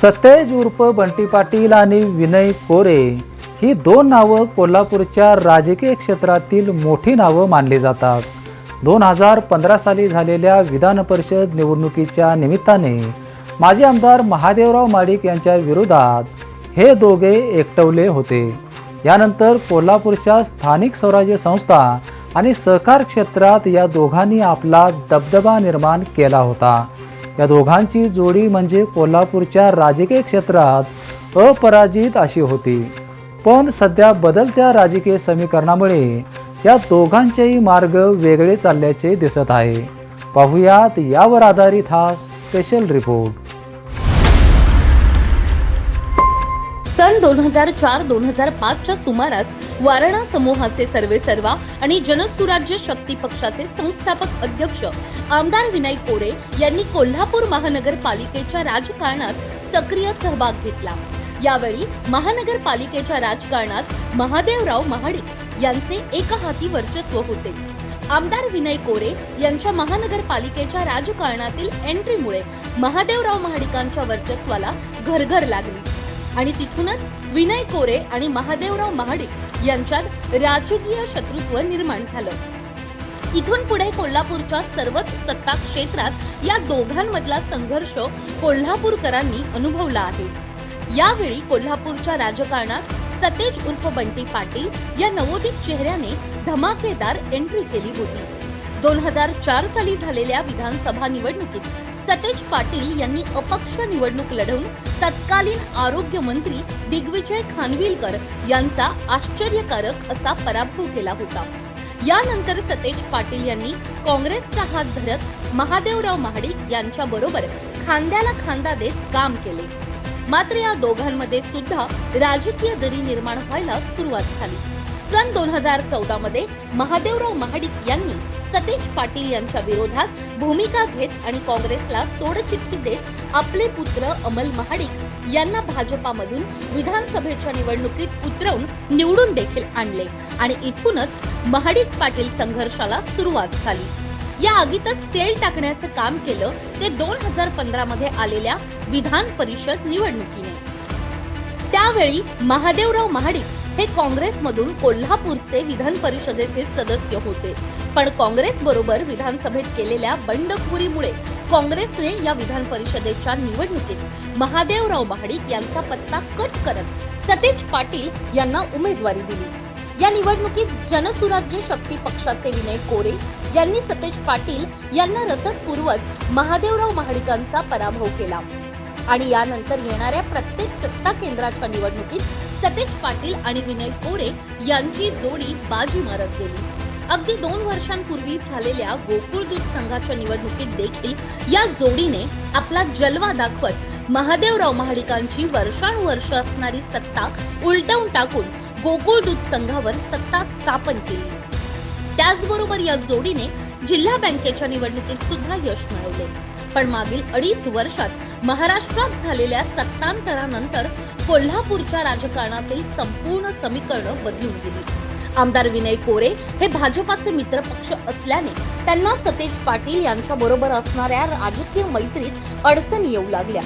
सतेज उर्फ बंटी पाटील आणि विनय कोरे ही दोन नावं कोल्हापूरच्या राजकीय क्षेत्रातील मोठी नावं मानली जातात. दोन हजार पंधरा साली झालेल्या विधान परिषद निवडणुकीच्या निमित्ताने माजी आमदार महादेवराव माडिक यांच्या विरोधात हे दोघे एकटवले होते. यानंतर कोल्हापूरच्या स्थानिक स्वराज्य संस्था आणि सहकार क्षेत्रात या दोघांनी आपला दबदबा निर्माण केला होता. या दोघांची जोडी म्हणजे कोल्हापूरच्या राजकीय क्षेत्रात अपराजित अशी होती. पण सध्या बदलत्या राजकीय समीकरणामुळे या दोघांचेही मार्ग वेगळे चालल्याचे दिसत आहे. पाहुयात यावर आधारित हा स्पेशल रिपोर्ट सन दोन हजार चार दोन हजार पाचच्या सुमारास वारणा समूहाचे सर्वेसर्वा आणि जनसुराज्य शक्ती पक्षाचे संस्थापक अध्यक्ष आमदार विनय कोरे यांनी कोल्हापूर महानगरपालिकेच्या राजकारणात सक्रिय सहभाग घेतला. यावेळी महानगरपालिकेच्या राजकारणात महादेवराव महाडिक यांचे एकहाती वर्चस्व होते. आमदार विनय कोरे यांच्या महानगरपालिकेच्या राजकारणातील एंट्रीमुळे महादेवराव महाडिकांच्या वर्चस्वाला घरघर लागली. आणि तिथूनच विनय कोरे आणि महादेवराव महाडिक यांच्यात राजकीय शत्रुत्व निर्माण झालं. इथून पुढे कोल्हापूरच्या सर्वच सत्ता क्षेत्रात या दोघांमधला संघर्ष कोल्हापूरकरांनी अनुभवला आहे. यावेळी कोल्हापूरच्या राजकारणात सतेज उर्फ बंटी पाटील या नवोदित चेहऱ्याने धमाकेदार एंट्री केली होती. दोन हजार चार साली झालेल्या विधानसभा निवडणुकीत सतेज पाटील यांनी अपक्ष निवडणूक लढवून तत्कालीन आरोग्य मंत्री दिग्विजय खानविलकर यांचा आश्चर्यकारक असा पराभव केला होता. यानंतर सतेज पाटील यांनी काँग्रेसचा हात धरत महादेवराव महाडिक यांच्या बरोबर खांद्याला खांदा देत काम केले. मात्र या दोघांमध्ये सुद्धा राजकीय दरी निर्माण व्हायला सुरुवात झाली. सन दोन हजार चौदा मध्ये महादेवराव महाडिक यांनी सतेज पाटील यांच्या विरोधात भूमिका घेत आणि काँग्रेसला सोडचिठ्ठी देत आपले पुत्र अमल महाडिक यांना भाजपामधून विधानसभेच्या निवडणुकीत उतरवून निवडून देखील आणले. आणि इथूनच महाडिक पाटील संघर्षाला सुरुवात झाली. या आगीतच तेल टाकण्याचं काम केलं ते दोन हजार पंधरा मध्ये आलेल्या विधान परिषद निवडणुकीने. त्यावेळी महादेवराव महाडिक हे काँग्रेसमधून कोल्हापूरचे विधान परिषदेचे सदस्य होते. पण काँग्रेस बरोबर विधानसभेत केलेल्या बंडखोरीमुळे काँग्रेसने या विधान परिषदेच्या निवडणुकीत महादेवराव महाडिक यांचा पत्ता कट करत सतेज पाटील यांना उमेदवारी दिली. या निवडणुकीत जनसुराज्य शक्ती पक्षाचे विनय कोरे यांनी सतेज पाटील यांना रसद पुरवत महादेवराव महाडिकांचा पराभव केला. आणि यानंतर येणाऱ्या प्रत्येक सत्ता केंद्राच्या निवडणुकीत सतेज पाटील आणि विनय कोरे यांची जोडी बाजी मारत गेली. अगदी दोन वर्षांपूर्वी झालेल्या गोकुळ दूध संघाच्या निवडणुकीत देखील या जोडीने आपला जलवा दाखवत महादेवराव महाडिकांची वर्षानुवर्ष असणारी सत्ता उलटवून टाकून गोकुळ दूध संघावर सत्ता स्थापन केली. त्याचबरोबर या जोडीने जिल्हा बँकेच्या निवडणुकीत सुद्धा यश मिळवले. पण मागील अडीच वर्षात महाराष्ट्रात झालेल्या सत्तांतरानंतर कोल्हापूरच्या राजकारणातील संपूर्ण समीकरण बदलून गेली. आमदार विनय कोरे हे भाजपाचे मित्रपक्ष असल्याने त्यांना सतेज पाटील यांच्या बरोबर असणाऱ्या राजकीय मैत्रीत अडचणी येऊ लागल्या.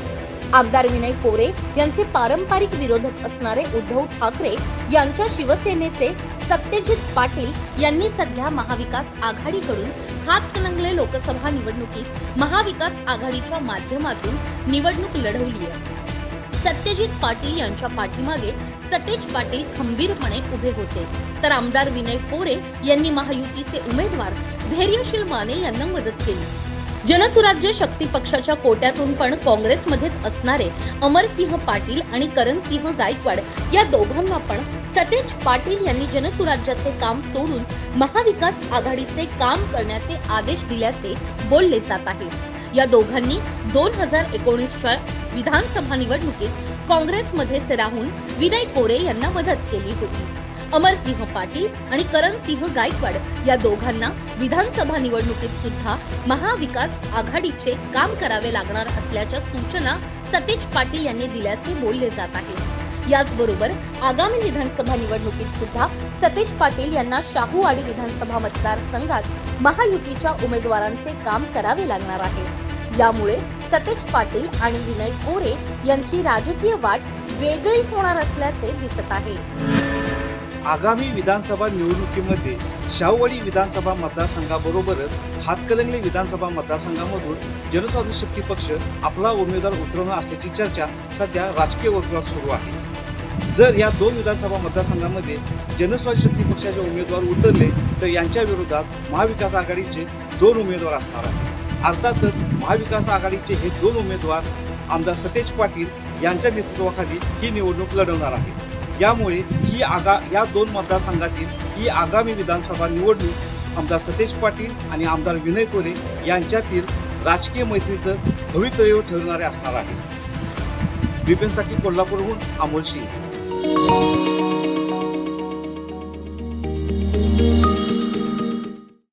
आमदार विनय कोरे यांचे पारंपरिक विरोधक असणारे उद्धव ठाकरे यांच्या शिवसेनेचे सत्यजित पाटील यांनी सध्या महाविकास आघाडीकडून हातकणंगले लोकसभा निवडणुकीत महाविकास आघाडीच्या माध्यमातून निवडणूक लढवली आहे. सत्यजित पाटील यांच्या पाठीमागे सतेज पाटील खंबीरपणे उभे होते. तर आमदार विनय कोरे यांनी महायुतीचे उमेदवार धैर्यशील माने यांना मदत केली. जनसुराज्य शक्ती पक्षाच्या कोट्यातून पण काँग्रेसमध्येच असणारे अमरसिंह पाटील आणि करणसिंह गायकवाड या दोघांना पण सतेज पाटील यांनी जनसुराज्याचे काम सोडून महाविकास आघाडीचे काम करण्याचे आदेश दिल्याचे बोलले जात आहे. या दोघांनी दोन हजार एकोणीसच्या विधानसभा निवडणुकीत काँग्रेसमध्येच राहून विनय कोरे यांना मदत केली होती. अमरसिंह पाटील आणि करणसिंह गायकवाड या दोघांना विधानसभा निवडणुकीत सुद्धा महाविकास आघाडीचे काम करावे लागणार असल्याच्या सूचना सतेज पाटील यांनी दिल्याचे बोलले जात आहे. याचबरोबर आगामी विधानसभा निवडणुकीत सुद्धा सतेज पाटील यांना शाहूवाडी विधानसभा मतदारसंघात महायुतीच्या उमेदवारांचे काम करावे लागणार आहे. यामुळे सतेज पाटील आणि विनय कोरे यांची राजकीय वाट वेगळी होणार असल्याचे दिसत आहे. आगामी विधानसभा निवडणुकीमध्ये शाहूवाडी विधानसभा मतदारसंघाबरोबरच हातकलंगले विधानसभा मतदारसंघामधून जनस्वादी शक्ती पक्ष आपला उमेदवार उतरवणार असल्याची चर्चा सध्या राजकीय वर्तुळात सुरू आहे. जर या दोन विधानसभा मतदारसंघामध्ये जनस्वादी शक्ती पक्षाचे उमेदवार उतरले तर यांच्या विरोधात महाविकास आघाडीचे दोन उमेदवार असणार आहेत. अर्थातच महाविकास आघाडीचे हे दोन उमेदवार आमदार सतेज पाटील यांच्या नेतृत्वाखाली ही निवडणूक लढवणार आहे यामुळे ही आगा या दोन मतदारसंघातील ही आगामी विधानसभा निवडणूक आमदार सतेज पाटील आणि आमदार विनय कोरे यांच्यातील राजकीय मैत्रीचं भवितव्य ठरणारे असणार आहे. बिपिनसाठी कोल्हापूरहून अमोल सिंग